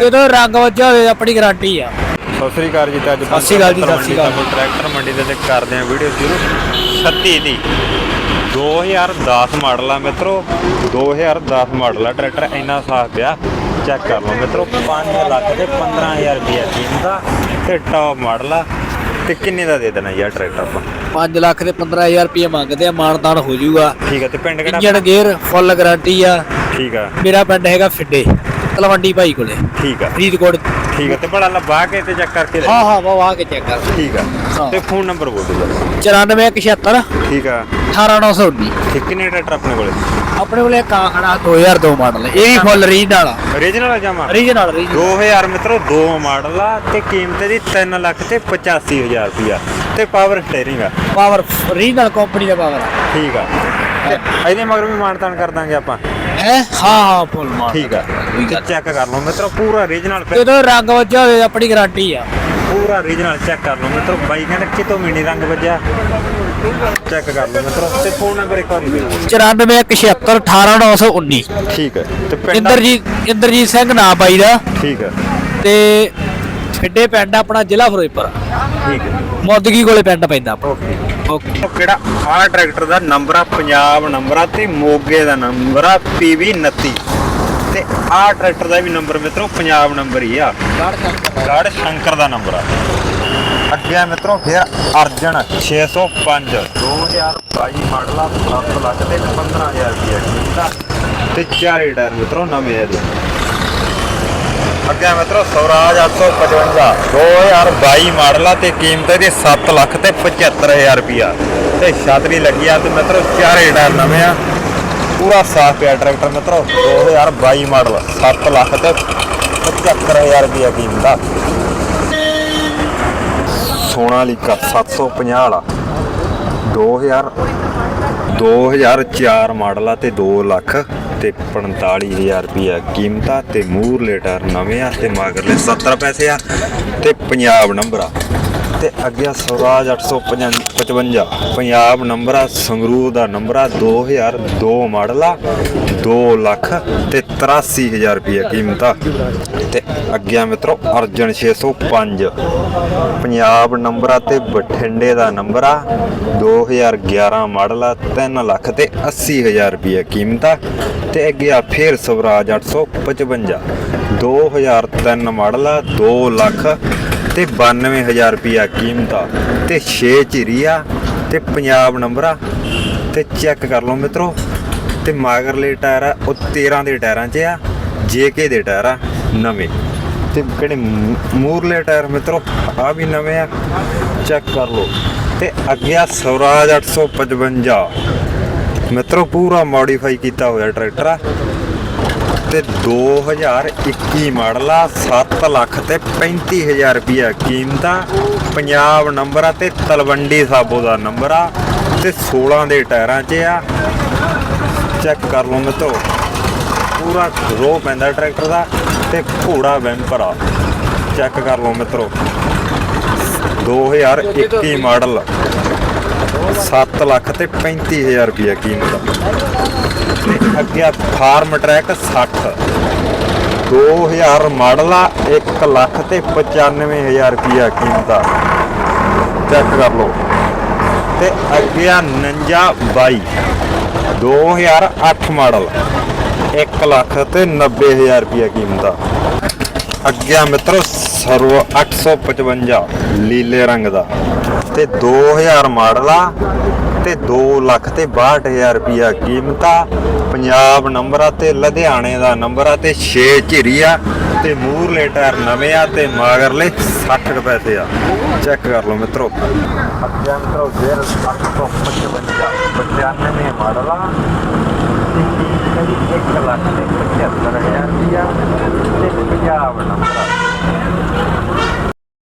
ਜਦੋਂ ਰੰਗ ਵੱਜਿਆ ਹੋਵੇ ਆਪਣੀ ਗਾਰੰਟੀ ਆ। ਸਤਿ ਸ੍ਰੀ ਅਕਾਲ ਜੀ ਤੇ ਅੱਜ ਸਤਿ ਸ੍ਰੀ ਅਕਾਲ ਜੀ, ਸਤਿ ਸ੍ਰੀ ਅਕਾਲ। ਟਰੈਕਟਰ ਮੰਡੀ ਦੇ ਤੇ ਕਰਦੇ ਆ ਵੀਡੀਓ ਸ਼ੁਰੂ। 36 ਦੀ। 2010 ਮਾਡਲ ਆ ਮਿੱਤਰੋ। 2010 ਮਾਡਲ ਆ ਟਰੈਕਟਰ ਇੰਨਾ ਸਾਫ਼ ਪਿਆ। ਚੈੱਕ ਕਰ ਲਓ ਮਿੱਤਰੋ 5 ਲੱਖ ਤੇ 15000 ਰੁਪਏ ਕੀਮਤ ਦਾ ਤੇ ਟੌਪ ਮਾਡਲ ਆ। ਤੇ ਕਿੰਨੇ ਦਾ ਦੇ ਦੇਣਾ ਯਾਰ ਟਰੈਕਟਰ ਆਪਾਂ? 5 ਲੱਖ ਤੇ 15000 ਰੁਪਏ ਮੰਗਦੇ ਆ ਮਾਨਤਾਨ ਹੋ ਜਾਊਗਾ। ਠੀਕ ਆ ਤੇ ਪਿੰਡ ਕਿਹੜਾ ਇੰਜਣ ਗੇਅਰ ਫੁੱਲ ਗਾਰੰਟੀ ਆ। ਠੀਕ ਆ। ਮੇਰਾ ਪਿੰਡ ਹੈਗਾ ਫਿੱਡੇ। ਤਲਵੰਡੀ ਭਾਈ ਕੋਲੇ। ਠੀਕ ਆ। ਫਰੀਦਕੋਟ। ਠੀਕ ਆ ਤੇ ਬੜਾ ਲੰਬਾ ਕੇ ਤੇ ਚੈੱਕ ਕਰਕੇ ਲੈ। ਹਾਂ ਹਾਂ ਆ ਕੇ ਚੈੱਕ ਕਰ। ਠੀਕ ਆ। ਤੇ ਫੋਨ ਨੰਬਰ ਬੋਲ ਦਿਓ 9476 ਠੀਕ ਆ। 18919 ਤੇ ਕਿੰਨੇ ਟਰੈਕਟਰ ਆਪਣੇ ਕੋਲੇ? ਆਪਣੇ ਕੋਲੇ ਇੱਕ ਆ ਖੜਾ 2002 ਮਾਡਲ ਇਹ ਵੀ ਫੁੱਲ ਰੀਡ ਵਾਲਾ ਓਰੀਜਨਲ ਆ ਜਾਮਾ ਰੀਜਨਲ ਰੀਜਨਲ 2000 ਮਿੱਤਰੋ ਦੋ ਮਾਡਲ ਆ ਤੇ ਕੀਮਤ ਦੀ 3 ਲੱਖ ਤੇ 85000 ਰੁਪਿਆ ਤੇ ਪਾਵਰ ਸਟੀਅਰਿੰਗ ਆ। ਪਾਵਰ ਰੀਜਨਲ ਕੰਪਨੀ ਦਾ ਪਾਵਰ ਠੀਕ ਆ। ਇਹਦੇ ਮਗਰ ਵੀ ਮਾਨਤਾਨ ਕਰ ਦਾਂਗੇ ਆਪਾਂ। ਹੈ। ਹਾਂ ਹਾਂ ਫੁੱਲ ਮਾਡਲ ਠੀਕ ਆ। ਤੇ ਚੈੱਕ ਕਰ ਲਓ ਮਿੱਤਰੋ ਪੂਰਾ ਓਰੀਜਨਲ ਜਦੋਂ ਰੰਗ ਵੱਜਿਆ ਹੋਵੇ ਆਪਣੀ ਗਾਰੰਟੀ ਆ। ਪੂਰਾ ਓਰੀਜਨਲ ਚੈੱਕ ਕਰ ਲਓ ਮਿੱਤਰੋ। ਬਾਈ ਕਹਿੰਦਾ ਕਿਤੋਂ ਵੀ ਨੀ ਰੰਗ ਵੱਜਿਆ? ਚੈੱਕ ਕਰ ਲਓ ਮਿੱਤਰੋ। ਤੇ ਫੋਨ ਨੰਬਰ ਇੱਕ ਵਾਰੀ ਦੇ ਦਿਓ 9476 18919 ਠੀਕ ਹੈ। ਤੇ ਪਿੰਡ ਇੰਦਰਜੀਤ ਇੰਦਰਜੀਤ ਸਿੰਘ ਨਾਂ ਬਾਈ ਦਾ। ਠੀਕ ਹੈ। ਤੇ ਫਿੱਡੇ ਪਿੰਡ ਆਪਣਾ ਜ਼ਿਲ੍ਹਾ ਫਿਰੋਜ਼ਪੁਰ। ਠੀਕ ਹੈ। ਮੋਦਗੀ ਕੋਲੇ ਪਿੰਡ ਪੈਂਦਾ ਓਕੇ ਓਕੇ। ਕਿਹੜਾ? ਆਹ ਟਰੈਕਟਰ ਦਾ ਨੰਬਰ ਆ, ਪੰਜਾਬ ਨੰਬਰ ਆ ਤੇ ਮੋਗੇ ਦਾ ਨੰਬਰ ਆ PV 29 ਤੇ ਆਹ ਟਰੈਕਟਰ ਦਾ ਵੀ ਨੰਬਰ ਮਿੱਤਰੋ, ਪੰਜਾਬ ਨੰਬਰ ਹੀ ਆ। ਗੜ ਸ਼ੰਕਰ ਦਾ ਨੰਬਰ ਆ। ਅੱਗੇ ਆ ਮਿੱਤਰੋ, ਫਿਰ ਅਰਜਨ 605 2022 ਮਾਡਲ ਆ 7 ਲੱਖ ਤੇ 15000 ਰੁਪਏ ਕੀਤਾ ਤੇ ਚਾਰੇ ਟਾਇਰ ਮਿੱਤਰੋ, ਨਵੇਂ ਆ ਇਹਦੇ। ਅੱਗੇ ਆ ਮਿੱਤਰੋ ਸਵਰਾਜ 855 2022 ਮਾਡਲ ਆ ਤੇ ਕੀਮਤ ਇਹਦੀ 7 ਲੱਖ ਤੇ 75000 ਰੁਪਿਆ ਤੇ ਛਤਰੀ ਲੱਗੀ ਆ ਤੇ ਮਿੱਤਰੋ ਚਾਰੇ ਟਾਇਰ ਨਵੇਂ ਆ। ਪੂਰਾ ਸਾਫ਼ ਪਿਆ ਟਰੈਕਟਰ ਮਿੱਤਰੋ 2022 ਮਾਡਲ 7 ਲੱਖ ਤੇ 75000 ਰੁਪਿਆ ਕੀਮਤ ਆ। ਸੋਨਾਲੀਕਾ 750 ਵਾਲਾ 2000 2004 ਮਾਡਲ ਆ ਤੇ 2 ਲੱਖ ਤੇ 45000 ਰੁਪਿਆ ਕੀਮਤਾਂ ਆ ਤੇ ਮੂਰਲੇ ਟਾਇਰ ਨਵੇਂ ਆ ਤੇ ਮਗਰਲੇ 70 ਪੈਸੇ ਆ ਤੇ ਪੰਜਾਬ ਨੰਬਰ ਆ। ਤੇ ਅੱਗੇ ਆ ਸਵਰਾਜ 855 ਪੰਜਾਬ ਨੰਬਰ ਆ, ਸੰਗਰੂਰ ਦਾ ਨੰਬਰ ਆ 2002 ਮਾਡਲ ਆ 2 ਲੱਖ ਤੇ 83000 ਰੁਪਏ ਕੀਮਤ ਆ। ਤੇ ਅੱਗੇ ਆ ਮਿੱਤਰੋ, ਅਰਜਨ 605 ਪੰਜਾਬ ਨੰਬਰ ਆ ਤੇ ਬਠਿੰਡੇ ਦਾ ਨੰਬਰ ਆ 2011 ਮਾਡਲ ਆ 3 ਲੱਖ ਤੇ 80000 ਰੁਪਏ ਕੀਮਤ ਆ। ਤੇ ਅੱਗੇ ਆ ਫੇਰ ਸਵਰਾਜ 855 2003 ਮਾਡਲ ਆ 2 ਲੱਖ ਤੇ 92000 ਰੁਪਿਆ ਕੀਮਤ ਆ। ਤੇ 6 ਝਿਰੀ ਆ, ਤੇ ਪੰਜਾਬ ਨੰਬਰ ਆ, ਤੇ ਚੈੱਕ ਕਰ ਲਓ ਮਿੱਤਰੋ। ਤੇ ਮਾਗਰਲੇ ਟਾਇਰ ਆ, ਉਹ 13 ਦੇ ਟਾਇਰਾਂ 'ਚ ਆ, ਜੇਕੇ ਦੇ ਟਾਇਰ ਆ, ਨਵੇਂ। ਤੇ ਕਿਹੜੇ ਮੂਰਲੇ ਟਾਇਰ ਮਿੱਤਰੋ ਆ ਵੀ ਨਵੇਂ ਆ ਚੈੱਕ ਕਰ ਲਓ। ਤੇ ਅੱਗੇ ਆ ਸਵਰਾਜ 855 ਮਿੱਤਰੋ, ਪੂਰਾ ਮੋਡੀਫਾਈ ਕੀਤਾ ਹੋਇਆ ਟਰੈਕਟਰ ਆ। ਤੇ 2021 ਮਾਡਲ ਆ 7 ਲੱਖ ਤੇ 35000 ਰੁਪਿਆ ਕੀਮਤ ਆ। ਪੰਜਾਬ ਨੰਬਰ ਆ ਤੇ ਤਲਵੰਡੀ ਸਾਬੋ ਦਾ ਨੰਬਰ ਆ ਤੇ 16 ਦੇ ਟਾਇਰਾਂ 'ਚ ਆ। ਚੈੱਕ ਕਰ ਲਓ ਮਿੱਤਰੋ, ਪੂਰਾ ਰੋ ਪੈਂਦਾ ਟਰੈਕਟਰ ਦਾ ਤੇ ਘੋੜਾ ਵੈਂਪਰ ਆ। ਚੈੱਕ ਕਰ ਲਓ ਮਿੱਤਰੋ 2021 ਮਾਡਲ 7 ਲੱਖ ਤੇ 35000 ਰੁਪਿਆ ਕੀਮਤ ਆ। ਤੇ ਅੱਗੇ ਫਾਰਮ ਟਰੈਕ 60 2000 ਮਾਡਲ ਆ 1 ਲੱਖ ਤੇ 95000 ਰੁਪਿਆ ਕੀਮਤ ਆ। ਚੈੱਕ ਕਰ ਲਓ। ਤੇ ਅੱਗੇ ਆ 49 22 2008 ਮਾਡਲ 1 ਲੱਖ ਤੇ 90000 ਰੁਪਿਆ ਕੀਮਤ ਆ। ਅੱਗੇ ਆ ਮਿੱਤਰੋ, ਸਰਵ 855 ਲੀਲੇ ਰੰਗ ਦਾ। ਤੇ 2000 ਮਾਡਲ ਆ ਤੇ 2 ਲੱਖ ਤੇ 62000 ਰੁਪਿਆ ਕੀਮਤ ਆ। ਪੰਜਾਬ ਨੰਬਰ ਆ ਤੇ ਲੁਧਿਆਣੇ ਦਾ ਨੰਬਰ ਆ ਤੇ 6 ਝਿਰੀ ਆ ਤੇ ਮੂਰਲੇ ਟਾਇਰ ਨਵੇਂ ਆ ਤੇ ਮਾਗਰਲੇ 60 ਕੁ ਪੈਸੇ ਆ। ਚੈੱਕ ਕਰ ਲਓ ਮਿੱਤਰੋ। ਅੱਗੇ ਮਿੱਤਰੋ ਜੇਰ 855 95 ਮਾਡਲ ਆ। ਤੇ ਕੀਮਤ ਇਹਦੀ 1 ਲੱਖ ਤੇ 75000 ਰੁਪਿਆ ਤੇ ਪੰਜਾਬ ਨੰਬਰ ਆ।